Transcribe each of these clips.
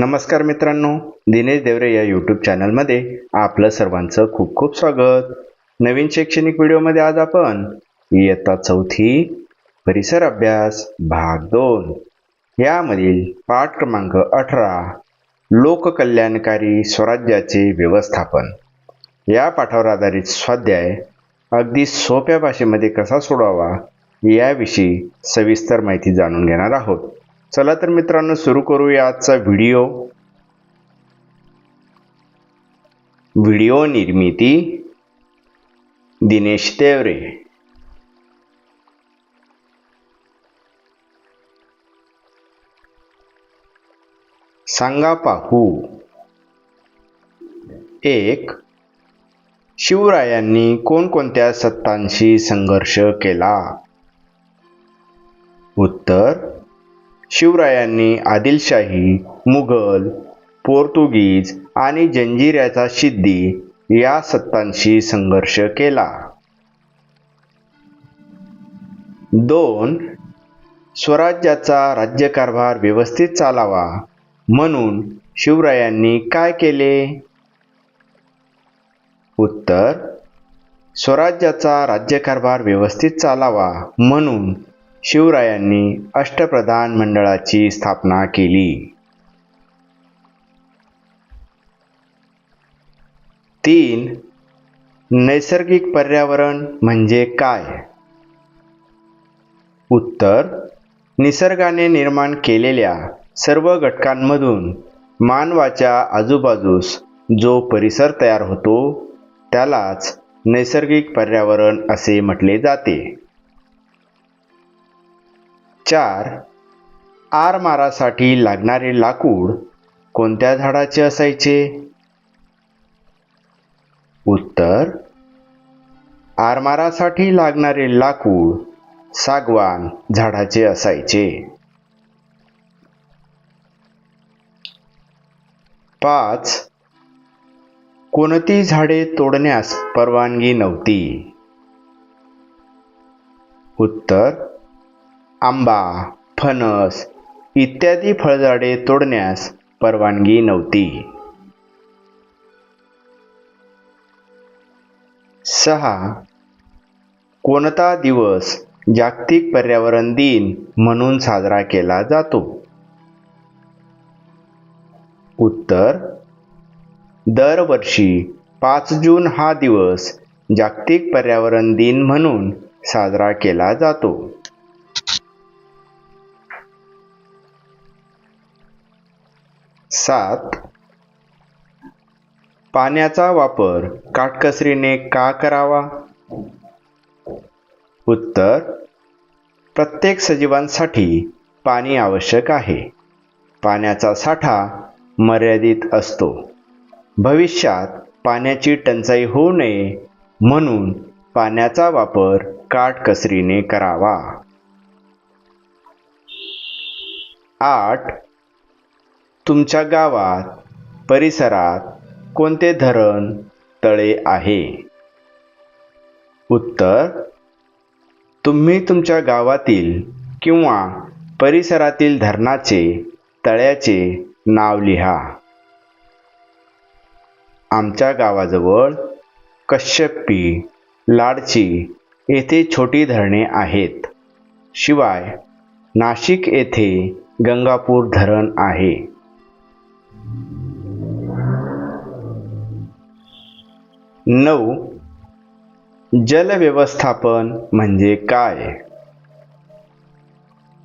नमस्कार मित्रांनो दिनेश देवरे या यूट्यूब चॅनलमध्ये आपलं सर्वांचं खूप खूप स्वागत. नवीन शैक्षणिक व्हिडिओमध्ये आज आपण इयत्ता चौथी परिसर अभ्यास भाग दोन यामधील पाठ क्रमांक अठरा लोककल्याणकारी स्वराज्याचे व्यवस्थापन. या पाठावर आधारित स्वाध्याय अगदी सोप्या भाषेमध्ये कसा सोडवावा याविषयी सविस्तर माहिती जाणून घेणार आहोत. चला तर मित्रांनो सुरू करूया आजचा व्हिडिओ. व्हिडिओ निर्मिती दिनेश तेवरे. सांगा पाहू. एक शिवरायांनी कोणकोणत्या सत्तांशी संघर्ष केला? उत्तर शिवरायांनी आदिलशाही मुघल पोर्तुगीज आणि जंजिऱ्याचा शिद्दी या सत्तांशी संघर्ष केला. दोन स्वराज्याचा राज्यकारभार व्यवस्थित चालावा म्हणून शिवरायांनी काय केले? उत्तर स्वराज्याचा राज्यकारभार व्यवस्थित चालावा म्हणून शिवरायांनी अष्टप्रधान मंडळाची स्थापना केली. तीन नैसर्गिक पर्यावरण म्हणजे काय? उत्तर निसर्गाने निर्माण केलेल्या सर्व घटकांमधून मानवाच्या आजूबाजूस जो परिसर तयार होतो त्यालाच नैसर्गिक पर्यावरण असे म्हटले जाते. चार आरमारासाठी लागणारे लाकूड कोणत्या झाडाचे असायचे? उत्तर आरमारासाठी लागणारे लाकूड सागवान झाडाचे असायचे. पाच कोणती झाडे तोडण्यास परवानगी नव्हती? उत्तर आंबा फणस इत्यादी फळझाडे तोडण्यास परवानगी नव्हती. सहा. कोणता दिवस जागतिक पर्यावरण दिन म्हणून साजरा केला जातो? उत्तर. दरवर्षी पाच जून हा दिवस जागतिक पर्यावरण दिन म्हणून साजरा केला जातो. सात. पाण्याचा वापर काटकसरीने का करावा? उत्तर प्रत्येक सजीवांसाठी पाणी आवश्यक आहे. पाण्याचा साठा मर्यादित असतो. भविष्यात पाण्याची टंचाई होऊ नये म्हणून पाण्याचा वापर काटकसरीने करावा. आठ. तुमच्या गावात परिसरात कोणते धरण तळे आहे? उत्तर तुम्ही तुमच्या गावातील किंवा परिसरातील धरणाचे तळ्याचे नाव लिहा. आमच्या गावाजवळ कश्यपी लाडची येथे छोटी धरणे आहेत. शिवाय नाशिक येथे गंगापूर धरण आहे. नऊ. जल व्यवस्थापन म्हणजे काय?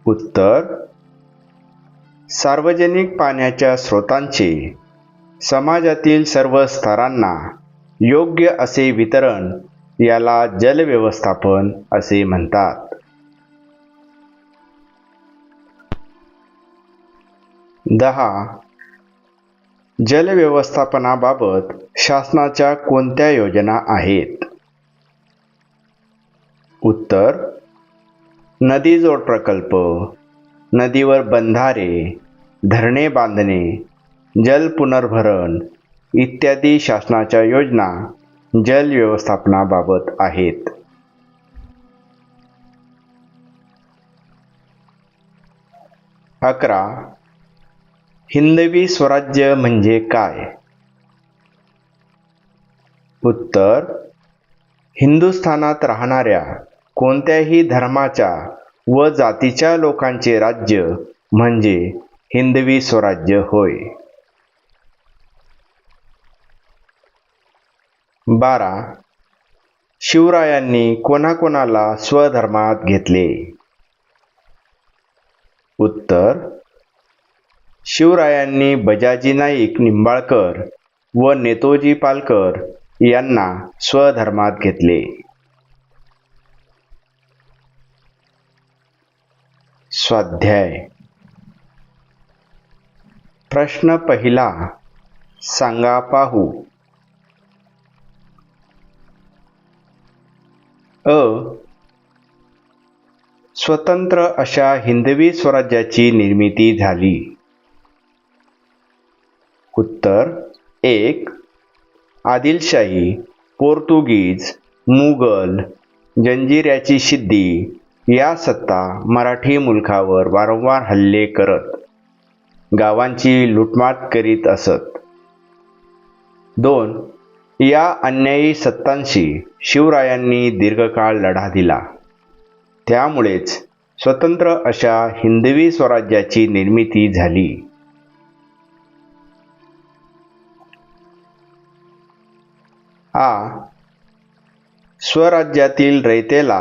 उत्तर. सार्वजनिक पाण्याच्या स्रोतांचे. समाजातील सर्व स्तरांना योग्य असे वितरण याला जल व्यवस्थापन असे म्हणतात. दहा. जल व्यवस्थापनाबाबत शासनाच्या कोणत्या योजना आहेत? उत्तर नदीजोड प्रकल्प नदीवर बंधारे धरणे बांधणे जल पुनर्भरण इत्यादी शासनाच्या योजना जल व्यवस्थापनाबाबत आहेत. अकरा हिंदवी स्वराज्य म्हणजे काय? उत्तर हिंदुस्थानात राहणाऱ्या कोणत्याही धर्माच्या व जातीच्या लोकांचे राज्य म्हणजे हिंदवी स्वराज्य होय. बारा शिवरायांनी कोणाकोणाला स्वधर्मात घेतले? उत्तर शिवरायांनी बजाजी नाईक निंबाळकर व नेतोजी पालकर यांना स्वधर्मात घेतले. स्वाध्याय. प्रश्न पहिला सांगा पाहू. अ. स्वतंत्र अशा हिंदवी स्वराज्याची निर्मिती झाली. उत्तर एक आदिलशाही पोर्तुगीज मुघल जंजिऱ्याची शिद्दी या सत्ता मराठी मुलखावर वारंवार हल्ले करत गावांची लुटमाट करीत असत. दोन या अन्यायी सत्तांशी शिवरायांनी दीर्घकाळ लढा दिला. त्यामुळेच स्वतंत्र अशा हिंदवी स्वराज्याची निर्मिती झाली. आ स्वराज्यातील रयतेला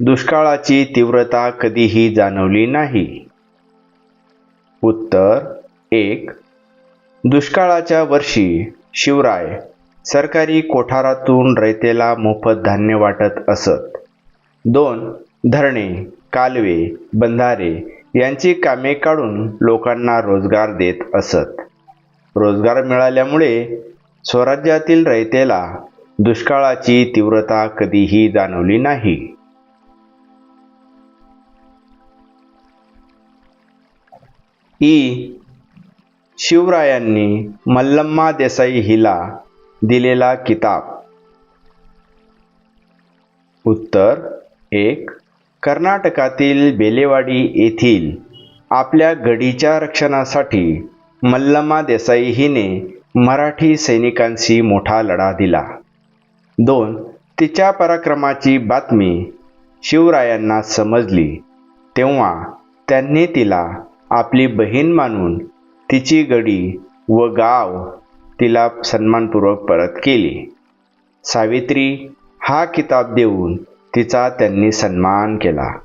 दुष्काळाची तीव्रता कधीही जाणवली नाही. उत्तर एक. दुष्काळाच्या वर्षी शिवराय सरकारी कोठारातून रयतेला मोफत धान्य वाटत असत. दोन. धरणे कालवे बंधारे यांची कामे काढून लोकांना रोजगार देत असत. रोजगार मिळाल्यामुळे स्वराज्यातील रयतेला दुष्काळाची तीव्रता कधीही जाणवली नाही. ई. शिवरायांनी मल्लम्मा देसाई हिला दिलेला किताब. उत्तर एक. कर्नाटकातील बेलेवाडी येथील आपल्या गडीच्या रक्षणासाठी मल्लम्मा देसाई हिने मराठी सैनिकांशी मोठा लढा दिला. दोन तिच्या पराक्रमाची बातमी शिवरायांना समजली. तेव्हा त्यांनी तिला आपली बहीण मानून तिची गडी व गाव तिला सन्मानपूर्वक परत केली. सावित्री हा किताब देऊन तिचा त्यांनी सन्मान केला.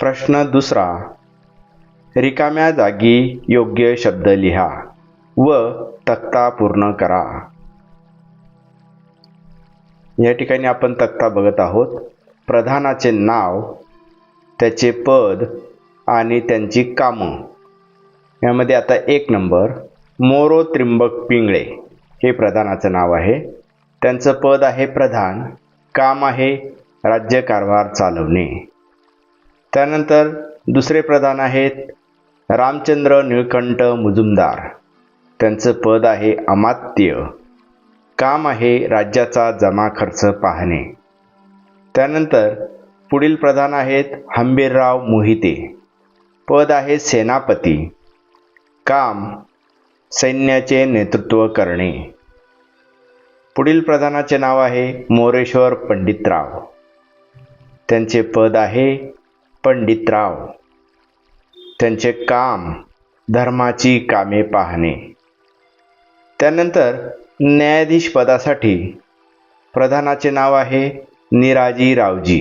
प्रश्न दुसरा रिकाम्या जागी योग्य शब्द लिहा. व तक्ता पूर्ण करा. या ठिकाणी आपण तक्ता बघत आहोत. प्रधानाचे नाव त्याचे पद आणि त्यांची कामं. यामध्ये आता एक नंबर मोरो त्रिंबक पिंगळे हे प्रधानाचं नाव आहे. त्यांचं पद आहे प्रधान काम आहे राज्यकारभार चालवणे. त्यानंतर दुसरे प्रधान आहेत रामचंद्र निळकंठ मुजुमदार. त्यांचं पद आहे अमात्य. काम आहे राज्याचा जमा खर्च पाहणे. त्यानंतर पुढील प्रधान आहेत हंबीरराव मोहिते. पद आहे सेनापती. काम सैन्याचे नेतृत्व करणे. पुढील प्रधानाचे नाव आहे मोरेश्वर पंडितराव. त्यांचे पद आहे पंडितराव. त्यांचे काम धर्माची कामे पाहणे. त्यानंतर न्यायाधीश पदासाठी प्रधानाचे नाव आहे निराजी रावजी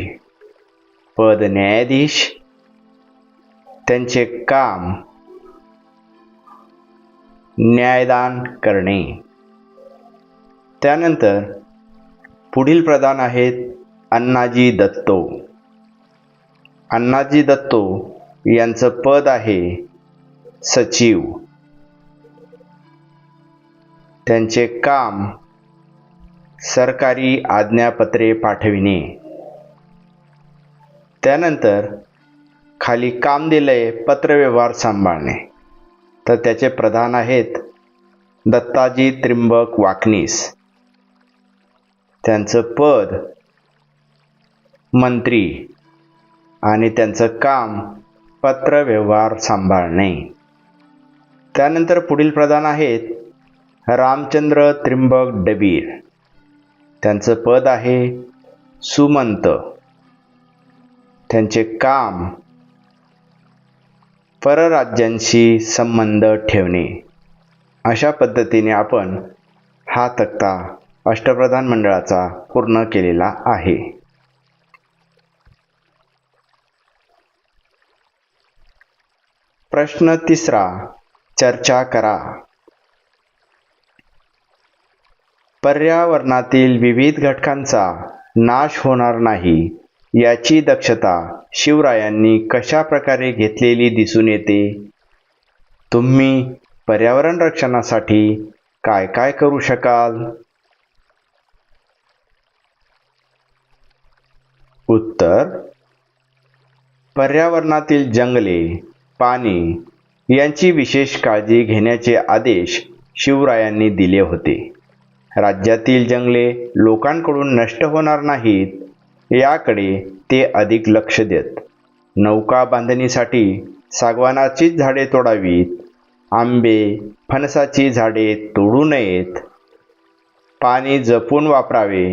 पद न्यायाधीश त्यांचे काम न्यायदान करणे. त्यानंतर पुढील प्रधान आहेत अण्णाजी दत्तो. अण्णाजी दत्तो यांचं पद आहे सचिव. त्यांचे काम सरकारी आज्ञापत्रे पाठविणे. त्यानंतर खाली काम दिलंय पत्रव्यवहार सांभाळणे. तर त्याचे प्रधान आहेत दत्ताजी त्रिंबक वाकनीस. त्यांचं पद मंत्री आणि त्यांचं काम पत्रव्यवहार सांभाळणे. त्यानंतर पुढील प्रधान आहेत रामचंद्र त्रिंबक डबीर. त्यांचं पद आहे सुमंत. त्यांचे काम परराज्यांशी संबंध ठेवणे. अशा पद्धतीने आपण हा तक्ता अष्टप्रधान मंडळाचा पूर्ण केलेला आहे. प्रश्न तिसरा चर्चा करा. पर्यावरणातील विविध घटकांचा नाश होणार नाही. याची दक्षता शिवरायांनी कशा प्रकारे घेतलेली दिसून येते? तुम्ही पर्यावरण रक्षणासाठी काय काय करू शकाल? उत्तर पर्यावरणातील जंगले पाणी यांची विशेष काळजी घेण्याचे आदेश शिवरायांनी दिले होते. राज्यातील जंगले लोकांकडून नष्ट होणार नाहीत याकडे ते अधिक लक्ष देत. नौका बांधणीसाठी सागवानाचीच झाडे तोडावीत आंबे फणसाची झाडे तोडू नयेत. पाणी जपून वापरावे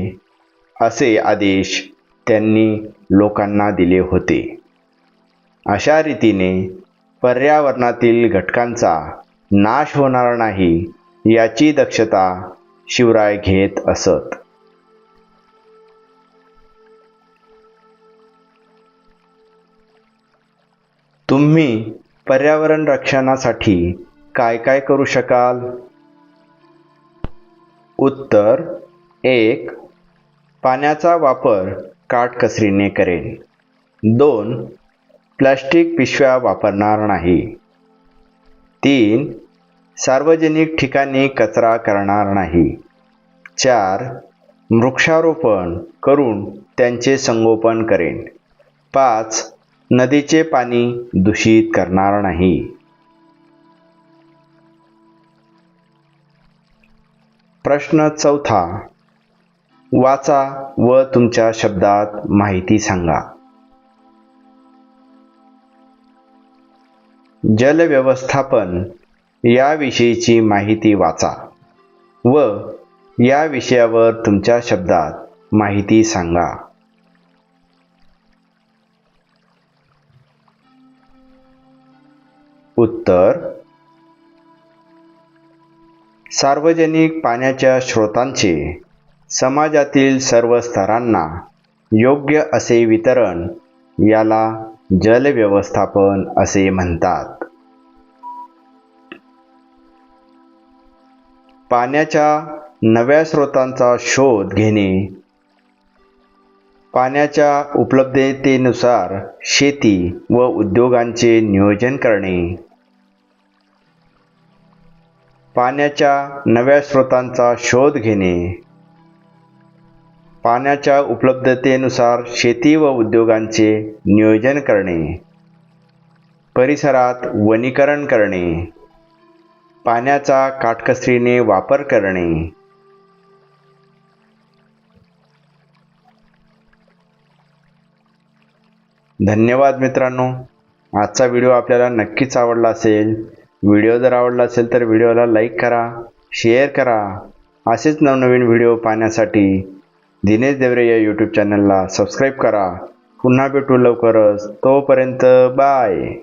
असे आदेश त्यांनी लोकांना दिले होते. अशा रीतीने पर्यावरणातील घटकांचा नाश होणार नाही याची दक्षता शिवराय घेत असत. तुम्ही पर्यावरण रक्षणासाठी काय काय करू शकाल? उत्तर एक पाण्याचा वापर काटकसरीने करेन. दोन प्लास्टिक पिशव्या वापरणार नाही. तीन सार्वजनिक ठिकाणी कचरा करणार नाही. चार वृक्षारोपण करून त्यांचे संगोपन करेन. पाच नदीचे पाणी दूषित करणार नाही. प्रश्न चौथा वाचा व तुमच्या शब्दात माहिती सांगा. जलव्यवस्थापन याविषयीची माहिती वाचा व या विषयावर तुमच्या शब्दात माहिती सांगा. उत्तर सार्वजनिक पाण्याच्या स्रोतांचे समाजातील सर्व स्तरांना योग्य असे वितरण याला जलव्यवस्थापन असे म्हणतात. पाण्याच्या नव्या स्रोतांचा शोध घेणे. पाण्याच्या उपलब्धतेनुसार शेती व उद्योगांचे नियोजन करणे. पाण्याच्या नव्या स्रोतांचा शोध घेणे. पाण्याच्या उपलब्धतेनुसार शेती व उद्योगांचे नियोजन करणे. परिसरात वनीकरण करणे. पाण्याचा काटकसरीने वापर करणे. धन्यवाद मित्रांनो. आजचा व्हिडिओ आपल्याला नक्कीच आवडला असेल. व्हिडिओ जर आवडला असेल तर व्हिडिओला लाईक करा शेअर करा. असेच नवनवीन व्हिडिओ पाहण्यासाठी दिनेश देवरे या यूट्यूब चॅनलला सबस्क्राईब करा. पुन्हा भेटू लवकरच. तोपर्यंत बाय.